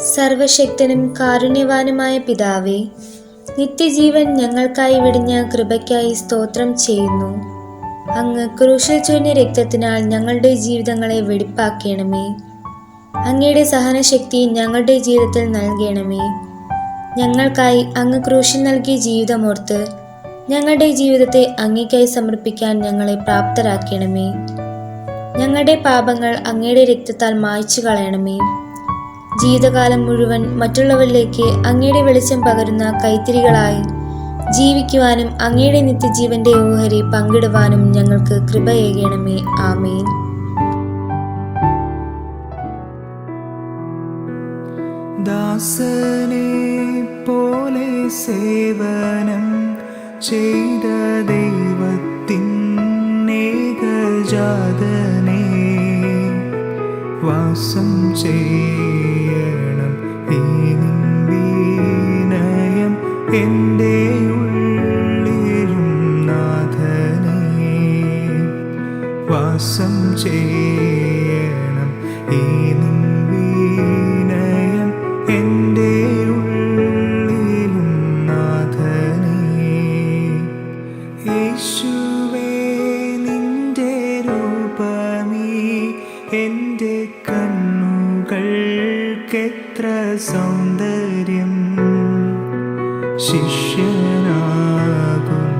സർവശക്തനും കാരുണ്യവാനുമായ പിതാവേ നിത്യജീവൻ ഞങ്ങൾക്കായി വിടിഞ്ഞ കൃപയ്ക്കായി സ്തോത്രം ചെയ്യുന്നു. അങ്ങ് ക്രൂശിൽ ചൊരിഞ്ഞ രക്തത്തിനാൽ ഞങ്ങളുടെ ജീവിതങ്ങളെ വെടിപ്പാക്കണമേ. അങ്ങയുടെ സഹനശക്തി ഞങ്ങളുടെ ജീവിതത്തിൽ നൽകണമേ. ഞങ്ങൾക്കായി അങ്ങ് ക്രൂശിൽ നൽകിയ ജീവിതമോർത്ത് ഞങ്ങളുടെ ജീവിതത്തെ അങ്ങേക്കായി സമർപ്പിക്കാൻ ഞങ്ങളെ പ്രാപ്തരാക്കണമേ. ഞങ്ങളുടെ പാപങ്ങൾ അങ്ങയുടെ രക്തത്താൽ മായ്ച്ചു കളയണമേ ജീവിതകാലം മുഴുവൻ മറ്റുള്ളവരിലേക്ക് അങ്ങയുടെ വെളിച്ചം പകരുന്ന കൈത്തിരികളായി ജീവിക്കുവാനും അങ്ങയുടെ നിത്യജീവന്റെ ഓഹരി പങ്കിടുവാനും ഞങ്ങൾക്ക് കൃപയേകണമേ ആമേൻ. ദാസനെ പോലെ സേവനം ചെയ്ത ദൈവത്തിൻ ഏകജാതനെ വാസം ചെയ്യണം എന്റെ ഉള്ളിലും നാഥനെ വാസം ചെയ്യണം. ഈ വിനയം എന്റെ ഉള്ളിലും നാഥനെ യേശുവേ നിന്റെ രൂപമീ എന്റെ കണ്ണുകൾക്കെത്ര സൗന്ദര്യം 谢谢那个